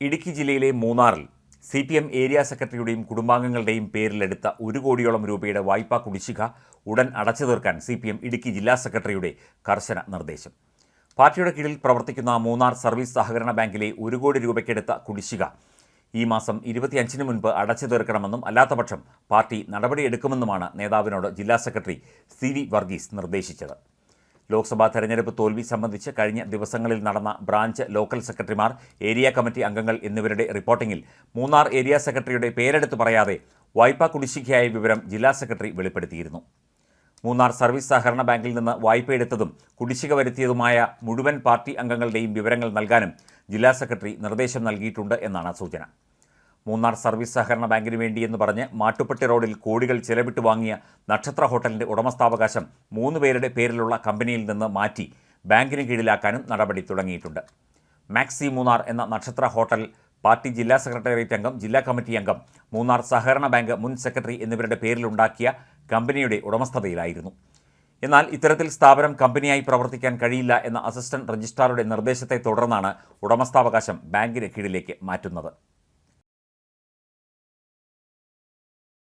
ഇടുക്കി ജില്ലയിലെ മൂന്നാറിൽ C P M area സെക്രട്ടറിയുടെയും കുടുംബാംഗങ്ങളുടെയും പേരിലെടുത്ത ഒരു കോടിയോളം രൂപയുടെ വായ്പാ കുടിശ്ശിക ഉടൻ അടച്ചു തീർക്കാൻ സി പി എം ഇടുക്കി ജില്ലാ സെക്രട്ടറിയുടെ കർശന നിർദ്ദേശം. പാർട്ടിയുടെ കീഴിൽ പ്രവർത്തിക്കുന്ന മൂന്നാർ സർവീസ് സഹകരണ ബാങ്കിലെ ഒരു കോടി രൂപയ്ക്കെടുത്ത കുടിശ്ശിക ഈ മാസം ഇരുപത്തിയഞ്ചിന് മുൻപ് അടച്ചു തീർക്കണമെന്നും അല്ലാത്തപക്ഷം പാർട്ടി നടപടിയെടുക്കുമെന്നുമാണ് നേതാവിനോട് ജില്ലാ സെക്രട്ടറി സി വി വർഗീസ് നിർദ്ദേശിച്ചത്. ലോക്സഭാ തെരഞ്ഞെടുപ്പ് തോൽവി സംബന്ധിച്ച് കഴിഞ്ഞ ദിവസങ്ങളിൽ നടന്ന ബ്രാഞ്ച് ലോക്കൽ സെക്രട്ടറിമാർ ഏരിയ കമ്മിറ്റി അംഗങ്ങൾ എന്നിവരുടെ റിപ്പോർട്ടിംഗിൽ മൂന്നാർ ഏരിയ സെക്രട്ടറിയുടെ പേരെടുത്ത് പറയാതെ വായ്പാ കുടിശ്ശികയായ വിവരം ജില്ലാ സെക്രട്ടറി വെളിപ്പെടുത്തിയിരുന്നു. മൂന്നാർ സർവീസ് സഹകരണ ബാങ്കിൽ നിന്ന് വായ്പയെടുത്തതും കുടിശ്ശിക വരുത്തിയതുമായ മുഴുവൻ പാർട്ടി അംഗങ്ങളുടെയും വിവരങ്ങൾ നൽകാനും ജില്ലാ സെക്രട്ടറി നിർദ്ദേശം നൽകിയിട്ടുണ്ട് എന്നാണ് സൂചന. മൂന്നാർ സർവീസ് സഹകരണ ബാങ്കിന് വേണ്ടി എന്ന് പറഞ്ഞ് മാട്ടുപ്പെട്ടി റോഡിൽ കോടികൾ ചെലവിട്ട് വാങ്ങിയ നക്ഷത്ര ഹോട്ടലിന്റെ ഉടമസ്ഥാവകാശം മൂന്ന് പേരുടെ പേരിലുള്ള കമ്പനിയിൽ നിന്ന് മാറ്റി ബാങ്കിന് കീഴിലാക്കാനും നടപടി തുടങ്ങിയിട്ടുണ്ട്. മാക്സി മൂന്നാർ എന്ന നക്ഷത്ര ഹോട്ടൽ പാർട്ടി ജില്ലാ സെക്രട്ടേറിയറ്റ് അംഗം ജില്ലാ കമ്മിറ്റി അംഗം മൂന്നാർ സഹകരണ ബാങ്ക് മുൻ സെക്രട്ടറി എന്നിവരുടെ പേരിലുണ്ടാക്കിയ കമ്പനിയുടെ ഉടമസ്ഥതയിലായിരുന്നു. എന്നാൽ ഇത്തരത്തിൽ സ്ഥാപനം കമ്പനിയായി പ്രവർത്തിക്കാൻ കഴിയില്ല എന്ന അസിസ്റ്റന്റ് രജിസ്ട്രാറുടെ നിർദ്ദേശത്തെ തുടർന്നാണ് ഉടമസ്ഥാവകാശം ബാങ്കിന് കീഴിലേക്ക് മാറ്റുന്നത്.